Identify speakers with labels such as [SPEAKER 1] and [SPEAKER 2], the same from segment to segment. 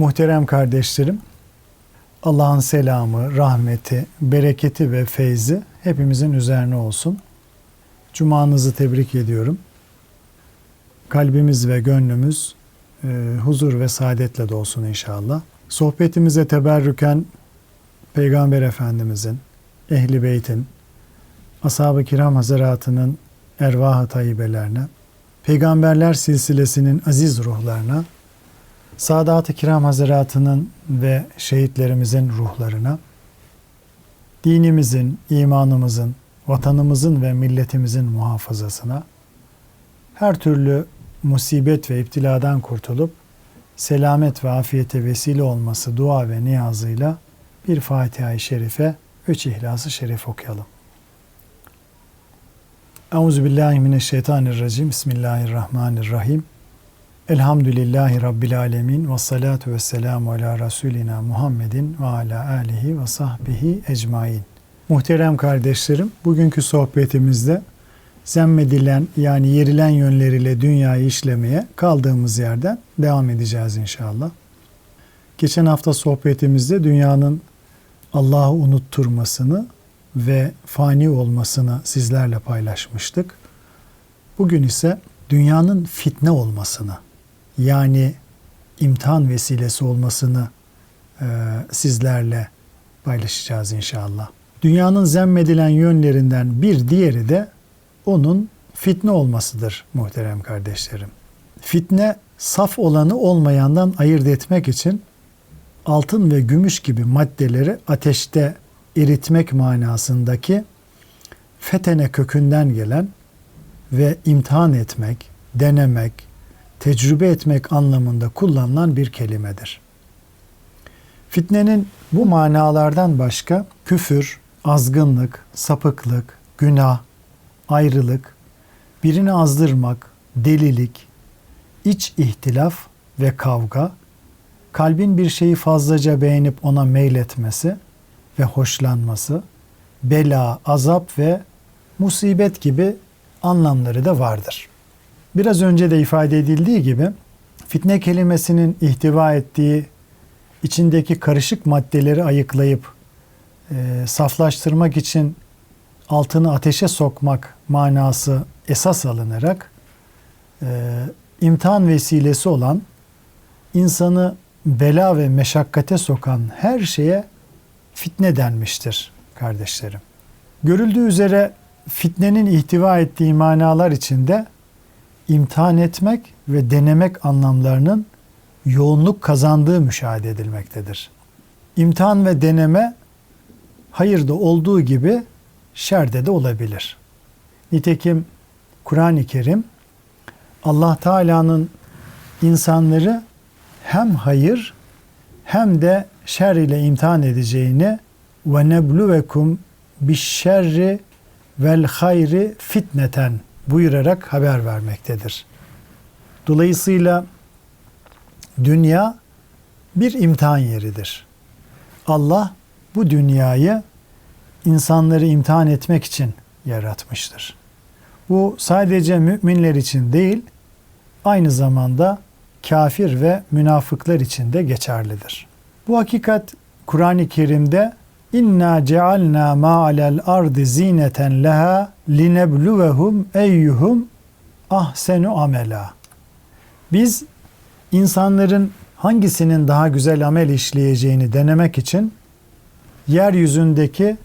[SPEAKER 1] Muhterem kardeşlerim, Allah'ın selamı, rahmeti, bereketi ve feyzi hepimizin üzerine olsun. Cumanızı tebrik ediyorum. Kalbimiz ve gönlümüz e, huzur ve saadetle dolsun inşallah. Sohbetimize teberrüken Peygamber Efendimizin, Ehli Beyt'in, Ashab-ı Kiram Hazaratı'nın ervah-ı tayyibelerine, Peygamberler silsilesinin aziz ruhlarına, Sadat-ı Kiram Hazaratı'nın ve şehitlerimizin ruhlarına, dinimizin, imanımızın, vatanımızın ve milletimizin muhafazasına, her türlü musibet ve iptiladan kurtulup selamet ve afiyete vesile olması dua ve niyazıyla bir Fatiha-i Şerife, üç İhlas-ı Şerif okuyalım. Euzubillahimineşşeytanirracim. Bismillahirrahmanirrahim. Elhamdülillahi Rabbil alemin ve salatu ve selamu ala Resulina Muhammedin ve ala alihi ve sahbihi ecmain. Muhterem kardeşlerim, bugünkü sohbetimizde zemmedilen yani yerilen yönleriyle dünyayı işlemeye kaldığımız yerden devam edeceğiz inşallah. Geçen hafta sohbetimizde dünyanın Allah'ı unutturmasını ve fani olmasını sizlerle paylaşmıştık. Bugün ise dünyanın fitne olmasını yani imtihan vesilesi olmasını e, sizlerle paylaşacağız inşallah. Dünyanın zemmedilen yönlerinden bir diğeri de onun fitne olmasıdır muhterem kardeşlerim. Fitne saf olanı olmayandan ayırt etmek için altın ve gümüş gibi maddeleri ateşte eritmek manasındaki fetene kökünden gelen ve imtihan etmek, denemek, tecrübe etmek anlamında kullanılan bir kelimedir. Fitnenin bu manalardan başka küfür, azgınlık, sapıklık, günah, ayrılık, birini azdırmak, delilik, iç ihtilaf ve kavga, kalbin bir şeyi fazlaca beğenip ona meyletmesi ve hoşlanması, bela, azap ve musibet gibi anlamları da vardır. Biraz önce de ifade edildiği gibi fitne kelimesinin ihtiva ettiği içindeki karışık maddeleri ayıklayıp e, saflaştırmak için altını ateşe sokmak manası esas alınarak e, imtihan vesilesi olan insanı bela ve meşakkate sokan her şeye fitne denmiştir kardeşlerim. Görüldüğü üzere fitnenin ihtiva ettiği manalar içinde imtihan etmek ve denemek anlamlarının yoğunluk kazandığı müşahede edilmektedir. İmtihan ve deneme hayırda olduğu gibi şerde de olabilir. Nitekim Kur'an-ı Kerim Allah Teala'nın insanları hem hayır hem de şer ile imtihan edeceğini ve nebluvekum bişşerri vel hayri fitneten buyurarak haber vermektedir. Dolayısıyla dünya bir imtihan yeridir. Allah bu dünyayı insanları imtihan etmek için yaratmıştır. Bu sadece müminler için değil, aynı zamanda kafir ve münafıklar için de geçerlidir. Bu hakikat Kur'an-ı Kerim'de İnna cealna ma alel ardı zineten leha linebluvehum eyyuhum ahsenu amela. Biz insanların hangisinin daha güzel amel işleyeceğini denemek için yeryüzündeki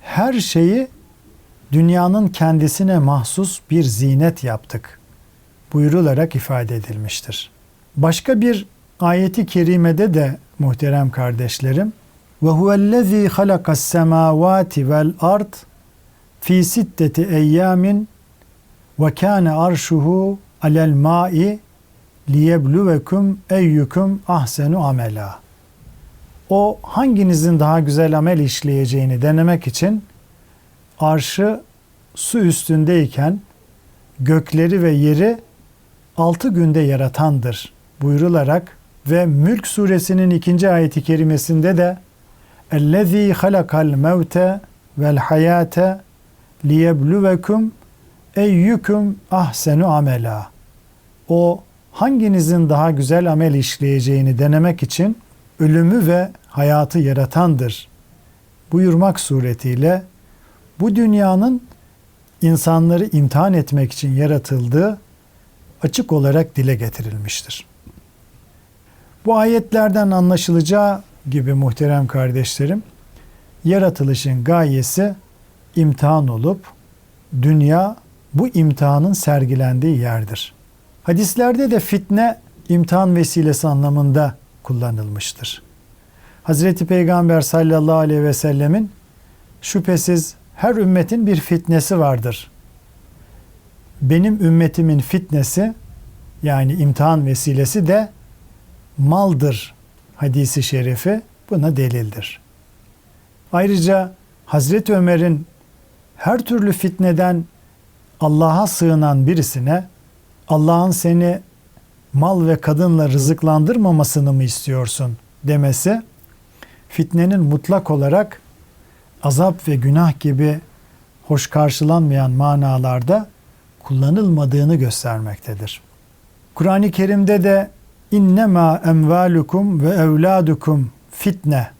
[SPEAKER 1] her şeyi dünyanın kendisine mahsus bir zinet yaptık buyurularak ifade edilmiştir. Başka bir ayeti kerimede de muhterem kardeşlerim ve huvellezî halakas semâvâti vel ard fi sitteti eyyamin ve kâne arşuhu alel ma'i liyebluvekum eyyukum ahsenu amela. O hanginizin daha güzel amel işleyeceğini denemek için arşı su üstündeyken gökleri ve yeri altı günde yaratandır buyrularak ve Mülk suresinin ikinci ayeti kerimesinde de اَلَّذ۪ي خَلَقَ الْمَوْتَ وَالْحَيَاةَ لِيَبْلُوَكُمْ eyyüküm ahsenu amela. O hanginizin daha güzel amel işleyeceğini denemek için ölümü ve hayatı yaratandır buyurmak suretiyle bu dünyanın insanları imtihan etmek için yaratıldığı açık olarak dile getirilmiştir. Bu ayetlerden anlaşılacağı gibi muhterem kardeşlerim, yaratılışın gayesi imtihan olup dünya bu imtihanın sergilendiği yerdir. Hadislerde de fitne imtihan vesilesi anlamında kullanılmıştır. Hazreti Peygamber sallallahu aleyhi ve sellemin şüphesiz her ümmetin bir fitnesi vardır. Benim ümmetimin fitnesi yani imtihan vesilesi de maldır hadisi şerifi buna delildir. Ayrıca Hazreti Ömer'in her türlü fitneden Allah'a sığınan birisine Allah'ın seni mal ve kadınla rızıklandırmamasını mı istiyorsun demesi fitnenin mutlak olarak azap ve günah gibi hoş karşılanmayan manalarda kullanılmadığını göstermektedir. Kur'an-ı Kerim'de de innema emvalukum ve evladukum fitne.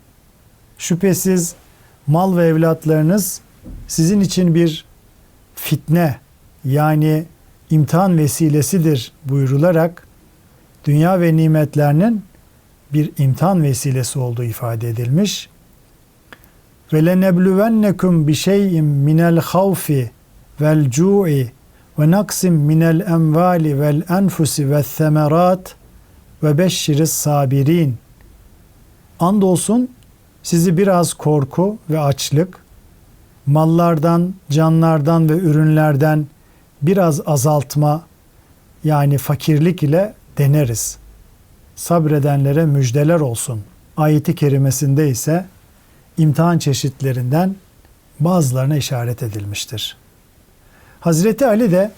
[SPEAKER 1] Şüphesiz mal ve evlatlarınız sizin için bir fitne yani imtihan vesilesidir buyurularak dünya ve nimetlerinin bir imtihan vesilesi olduğu ifade edilmiş. Ve lenebluvennekum bi şey'in minel havfi vel cu'i ve naksim minel emvali vel enfusi ve semerat ve beşşiriz sabirin. Andolsun sizi biraz korku ve açlık, mallardan, canlardan ve ürünlerden biraz azaltma yani fakirlik ile deneriz. Sabredenlere müjdeler olsun. Ayeti kerimesinde ise imtihan çeşitlerinden bazılarına işaret edilmiştir. Hazreti Ali de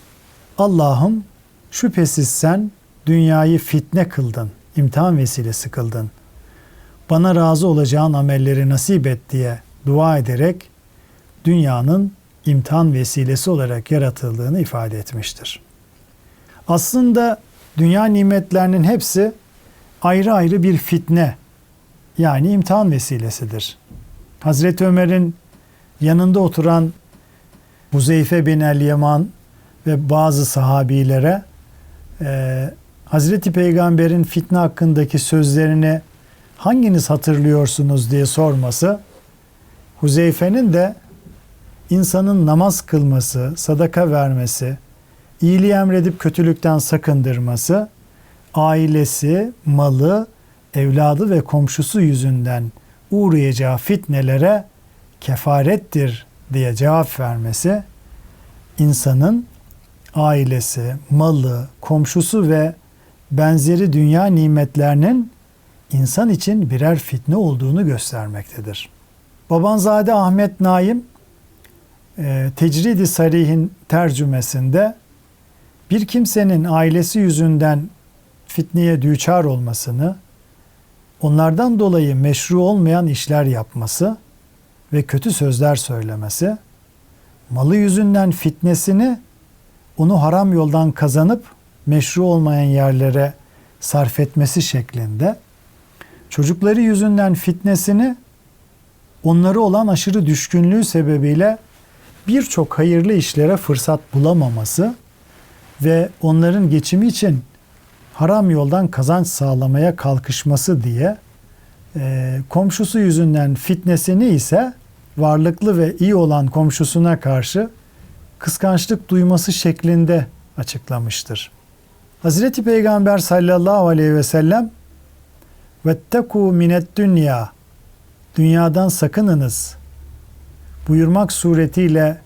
[SPEAKER 1] Allah'ım şüphesiz sen dünyayı fitne kıldın, imtihan vesilesi kıldın. Bana razı olacağın amelleri nasip et diye dua ederek dünyanın imtihan vesilesi olarak yaratıldığını ifade etmiştir. Aslında dünya nimetlerinin hepsi ayrı ayrı bir fitne yani imtihan vesilesidir. Hazreti Ömer'in yanında oturan Huzeyfe bin el Yaman ve bazı sahabilere e, Hazreti Peygamber'in fitne hakkındaki sözlerini hanginiz hatırlıyorsunuz diye sorması Huzeyfe'nin de insanın namaz kılması, sadaka vermesi, iyiliği emredip kötülükten sakındırması, ailesi, malı, evladı ve komşusu yüzünden uğrayacağı fitnelere kefarettir diye cevap vermesi, insanın ailesi, malı, komşusu ve benzeri dünya nimetlerinin insan için birer fitne olduğunu göstermektedir. Babanzade Ahmet Naim e, Tecridi Sarih'in tercümesinde bir kimsenin ailesi yüzünden fitneye düçar olmasını, onlardan dolayı meşru olmayan işler yapması ve kötü sözler söylemesi, malı yüzünden fitnesini onu haram yoldan kazanıp meşru olmayan yerlere sarf etmesi şeklinde, çocukları yüzünden fitnesini onları olan aşırı düşkünlüğü sebebiyle birçok hayırlı işlere fırsat bulamaması ve onların geçimi için haram yoldan kazanç sağlamaya kalkışması diye e, komşusu yüzünden fitnesini ise varlıklı ve iyi olan komşusuna karşı kıskançlık duyması şeklinde açıklamıştır. Hazreti Peygamber sallallahu aleyhi ve sellem vetteku minet dünya dünyadan sakınınız buyurmak suretiyle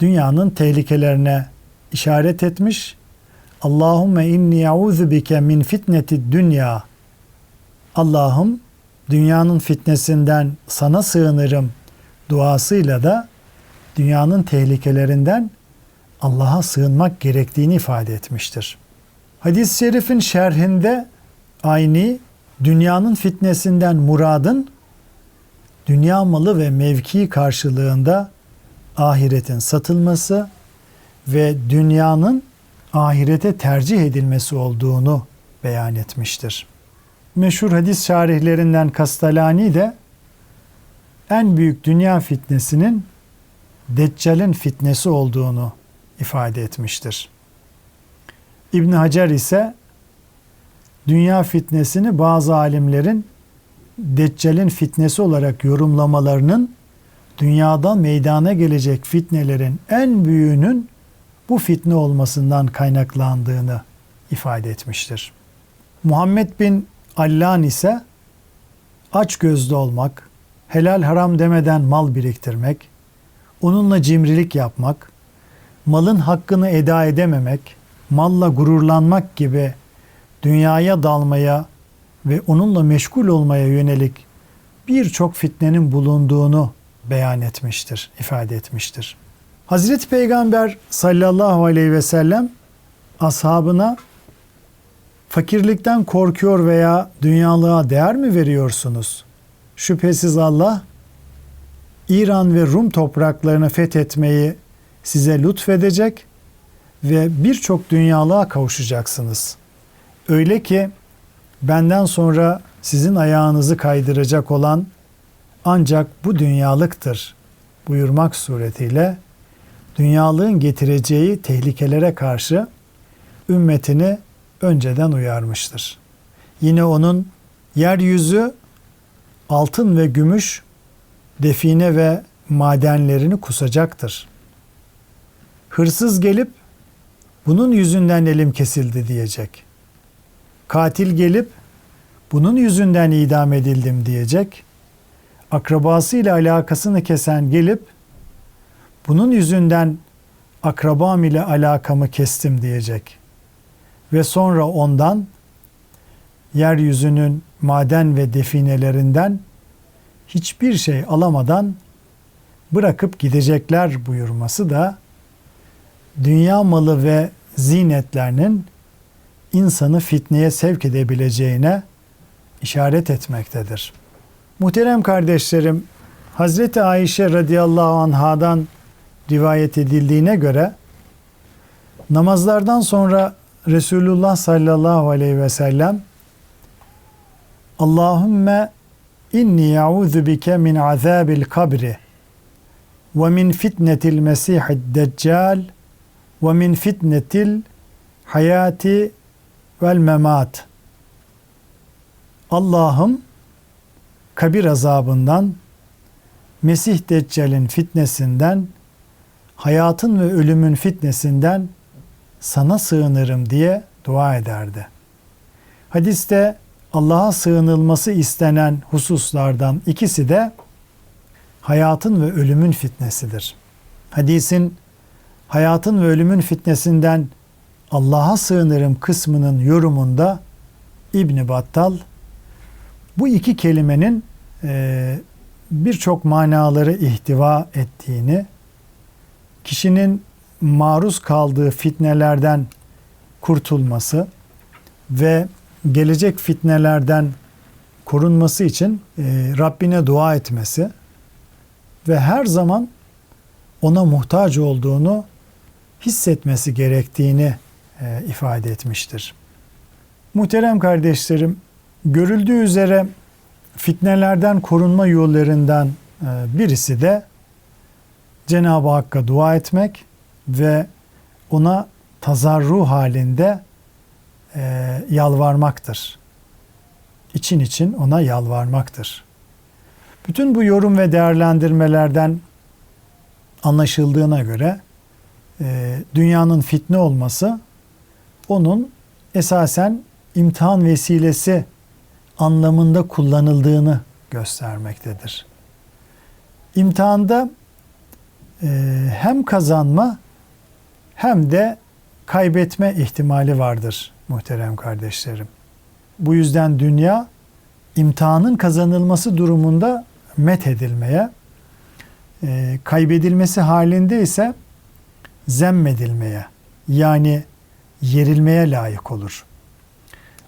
[SPEAKER 1] dünyanın tehlikelerine işaret etmiş. Allahümme inni ya'udhu bike min fitneti dünya. Allah'ım dünyanın fitnesinden sana sığınırım duasıyla da dünyanın tehlikelerinden Allah'a sığınmak gerektiğini ifade etmiştir. Hadis-i şerifin şerhinde aynı dünyanın fitnesinden muradın dünya malı ve mevki karşılığında ahiretin satılması ve dünyanın ahirete tercih edilmesi olduğunu beyan etmiştir. Meşhur hadis şarihlerinden Kastalani de en büyük dünya fitnesinin Deccal'in fitnesi olduğunu ifade etmiştir. İbn Hacer ise dünya fitnesini bazı alimlerin Deccal'in fitnesi olarak yorumlamalarının dünyada meydana gelecek fitnelerin en büyüğünün bu fitne olmasından kaynaklandığını ifade etmiştir. Muhammed bin Allan ise aç gözlü olmak, helal haram demeden mal biriktirmek, onunla cimrilik yapmak, malın hakkını eda edememek, malla gururlanmak gibi dünyaya dalmaya ve onunla meşgul olmaya yönelik birçok fitnenin bulunduğunu beyan etmiştir, ifade etmiştir. Hazreti Peygamber sallallahu aleyhi ve sellem ashabına fakirlikten korkuyor veya dünyalığa değer mi veriyorsunuz? Şüphesiz Allah İran ve Rum topraklarını fethetmeyi size lütfedecek ve birçok dünyalığa kavuşacaksınız. Öyle ki benden sonra sizin ayağınızı kaydıracak olan ancak bu dünyalıktır buyurmak suretiyle dünyalığın getireceği tehlikelere karşı ümmetini önceden uyarmıştır. Yine onun yeryüzü altın ve gümüş, define ve madenlerini kusacaktır. Hırsız gelip bunun yüzünden elim kesildi diyecek. Katil gelip bunun yüzünden idam edildim diyecek. Akrabasıyla alakasını kesen gelip bunun yüzünden akrabam ile alakamı kestim diyecek. Ve sonra ondan yeryüzünün maden ve definelerinden hiçbir şey alamadan bırakıp gidecekler buyurması da dünya malı ve zinetlerinin insanı fitneye sevk edebileceğine işaret etmektedir. Muhterem kardeşlerim, Hazreti Ayşe radıyallahu anhadan rivayet edildiğine göre namazlardan sonra Resulullah sallallahu aleyhi ve sellem Allahümme inni ya'udhu bike min azabil kabri ve min fitnetil mesihid deccal ve min fitnetil hayati vel memat. Allah'ım kabir azabından, Mesih Deccal'in fitnesinden, hayatın ve ölümün fitnesinden sana sığınırım diye dua ederdi. Hadiste Allah'a sığınılması istenen hususlardan ikisi de hayatın ve ölümün fitnesidir. Hadisin hayatın ve ölümün fitnesinden Allah'a sığınırım kısmının yorumunda İbn Battal bu iki kelimenin e, birçok manaları ihtiva ettiğini, kişinin maruz kaldığı fitnelerden kurtulması ve gelecek fitnelerden korunması için e, Rabbine dua etmesi ve her zaman ona muhtaç olduğunu hissetmesi gerektiğini e, ifade etmiştir. Muhterem kardeşlerim, görüldüğü üzere fitnelerden korunma yollarından e, birisi de Cenab-ı Hakk'a dua etmek ve ona tazarru halinde e, yalvarmaktır. İçin için ona yalvarmaktır. Bütün bu yorum ve değerlendirmelerden anlaşıldığına göre e, dünyanın fitne olması onun esasen imtihan vesilesi anlamında kullanıldığını göstermektedir. İmtihanda e, hem kazanma hem de kaybetme ihtimali vardır muhterem kardeşlerim. Bu yüzden dünya imtihanın kazanılması durumunda met edilmeye, e, kaybedilmesi halinde ise zemmedilmeye yani yerilmeye layık olur.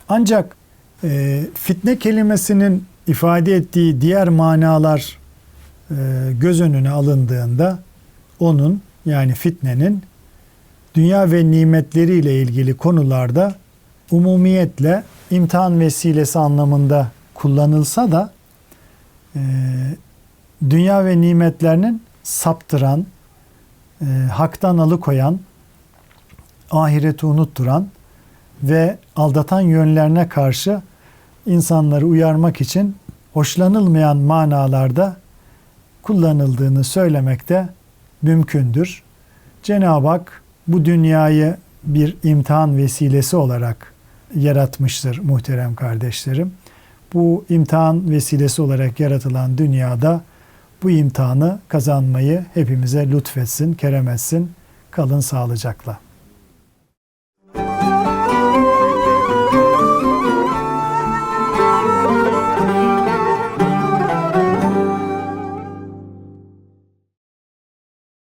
[SPEAKER 1] Ancak e, fitne kelimesinin ifade ettiği diğer manalar e, göz önüne alındığında onun yani fitnenin dünya ve nimetleriyle ilgili konularda umumiyetle imtihan vesilesi anlamında kullanılsa da e, dünya ve nimetlerinin saptıran, e, haktan alıkoyan, ahireti unutturan ve aldatan yönlerine karşı insanları uyarmak için hoşlanılmayan manalarda kullanıldığını söylemek de mümkündür. Cenab-ı Hak bu dünyayı bir imtihan vesilesi olarak yaratmıştır muhterem kardeşlerim. Bu imtihan vesilesi olarak yaratılan dünyada bu imtihanı kazanmayı hepimize lütfetsin, kerem etsin. Kalın sağlıcakla.